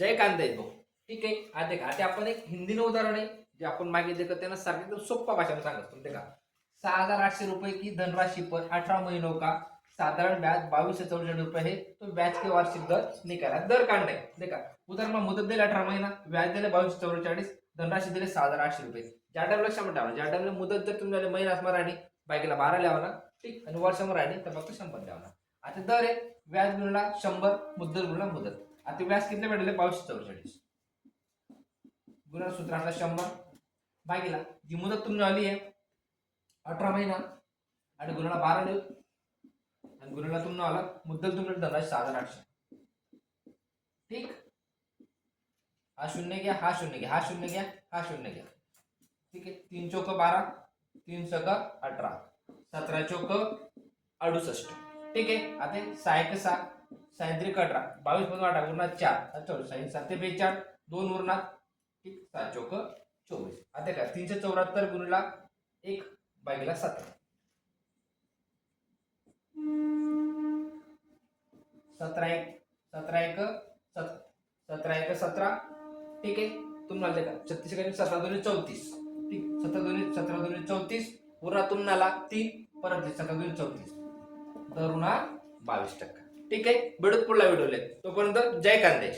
जय कांदा भाऊ ठीक आहे? आता का आता आपण एक हिंदीनं उदाहरण आहे जे आपण मागे देखत त्यांना सारखं एकदम सोप्पा भाषेने सांगत ते का? सहा हजार आठशे रुपये की धनराशि पर अठारह महीनों हो का? साधारण ब्याज बावीस से चौसठ रुपये है तो ब्याज के वार्षिक दर निकाला. दर काढणे देखा उदाहरण मुदत दिले अठरा महिना व्याज दिले बावीस चौवेचाळीस धनराशी दिले सहा हजार आठशे रुपये. ज्या टाइम लक्षात ठेवा ज्या टाइमला मुदत जर तुम्ही महिना असणार आणि बायकेला बारा लिहावा ना ठीक? आणि वर्षभर राहिली तर फक्त शंभर लिहावा ना. आता दर आहे व्याज गुणला शंभर मुद्दल गुणला मुदत. आता व्याज किती भेटले बावीस चौवेचाळीस. गुणा सूत्रातला शंभर. भागीला जी मुदत तुम्ही आली आहे अठरा महिना आणि गुणाला बारा देऊ. आणि गुणाला तुम्ही आला मुद्दल तुम्ही धरला सहा हजार आठशे. ठीक? हा शून्य घ्या हा शून्य घ्या हा शून्य घ्या हा शून्य घ्या. ठीक आहे? तीन चौक बारा तीन सक अठरा. सतरा चौक अडुसष्ट. ठीक आहे? आता सहा एक सहा सायंत्रिक अठरा. बावीस मधून अठरा उरणार चार. चौदा. साईन सात बेचाळ दोन उरणार ठीक सात चौक चोवीस. आता काय तीनशे चौऱ्याहत्तर गुणला एक बाईला सतरा. सतरा एक. सतरा एक सत सतरा एक सतरा. ठीक आहे. तुम्हाला का छत्तीस एकाने सतरा दोन्ही चौतीस. ठीक. सतरा दोन्ही सतरा दोन्ही चौतीस. उरा तुम्हाला तीन. परत सतरा दोन्ही चौतीस. तर बावीस टक्का. ठीक आहे भेटत पुढला व्हिडिओ तोपर्यंत जय कांदेश.